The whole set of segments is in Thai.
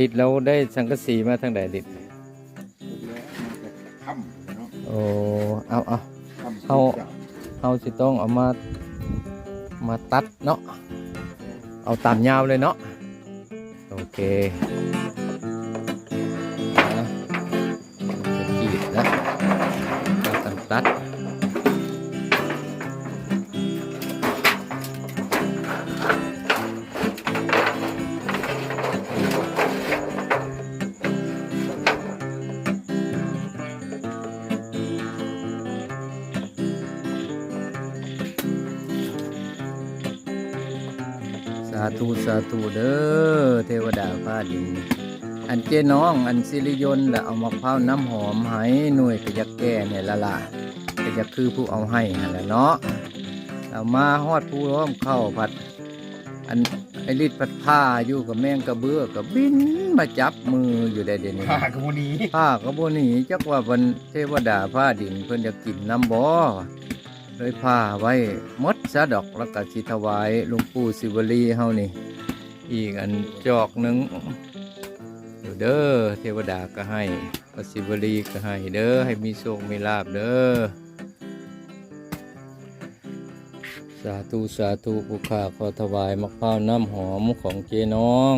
ลิดเราได้สังกะสีมาทางใดลิดแล้วมาจากถ้ำเนาะโอ้เอาเอาถ้ำเอาเฮาสิต้องเอามามาตัดเนาะเอาตามยาวเลยเนาะโอเคนะจะกรีดนะตัดตัดาธุสาธุเด้อเทวดาฟ้าดิน อันเจน้องอันสิริยนต์ละเอามะพร้าวน้ำหอมให้หน่วยก็จะแก้เนี่ยละล่ะก็จะคือผู้เอาให้หั่นแหละเนาะเอามาฮอดผู้ร้อมเข้าผัด อันไอริดผัดผ้าอยู่กับแมงกระเบื้อกับบินมาจับมืออยู่ได้เดี๋ยวนี้ผ่ากับวันนี้ผ้าก็บ่หนีจักว่าวันเทวดาผ้าดินเพิ่นจะกินน้ำบ่ เลยผ้าไว้มดซะดอกแล้วก็สิถวายหลวงปู่ศิวลีเฮานี่ อีกอันจอกหนึงเด้อเทวดาก็ให้พระศิวลีก็ให้เด้อให้มีโชคมีลาบเด้อสาธุสาธุผู้ข้าขอถวายมะพร้าวน้ำหอมของเจน้อง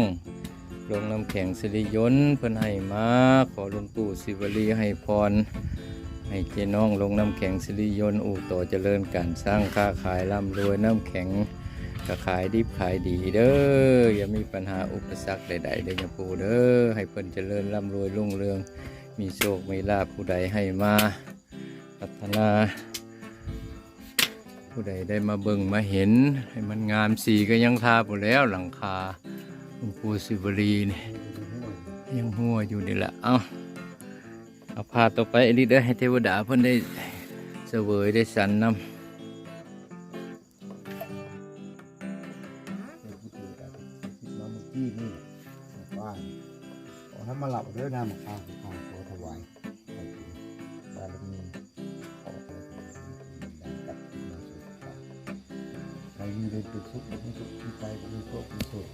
ลงน้ำแข็งสิริยนเพิ่นให้มาขอหลวงปู่ศิวลีให้พร ให้เจน้องลงน้ำแข็งสิริยนอู่ต่อเจริญการสร้างค้าขายร่ำรวยน้ำแข็งก็ขายดิบขายดีเด้ออย่ามีปัญหาอุปสรรคใดๆเด้อยปูเด้อให้เพิ่นเจริญร่ำรวยรุ่งเรือง มีโชคมีลาภผู้ใดให้มา พัฒนา ผู้ใดได้มาเบิ่งมาเห็น ให้มันงามสีก็ยังทาหมดแล้วหลังคาหลวงปู่ศิวลีนี่ยังหัวอยู่นี่แหละเอ้า เอาพาต่อไปอันนี้เด้อให้เทวดาเพิ่นได้เสวยได้สันนำมาเมื่อกี้นี่บ้านขอให้มาหลับเด้อน้ำมะพร้าวข้าขอถวายบารมีขอให้ดังกับมาสุขครับใครมีเดินเป็นสุขมีสุขมีใจมีโชคมีสุข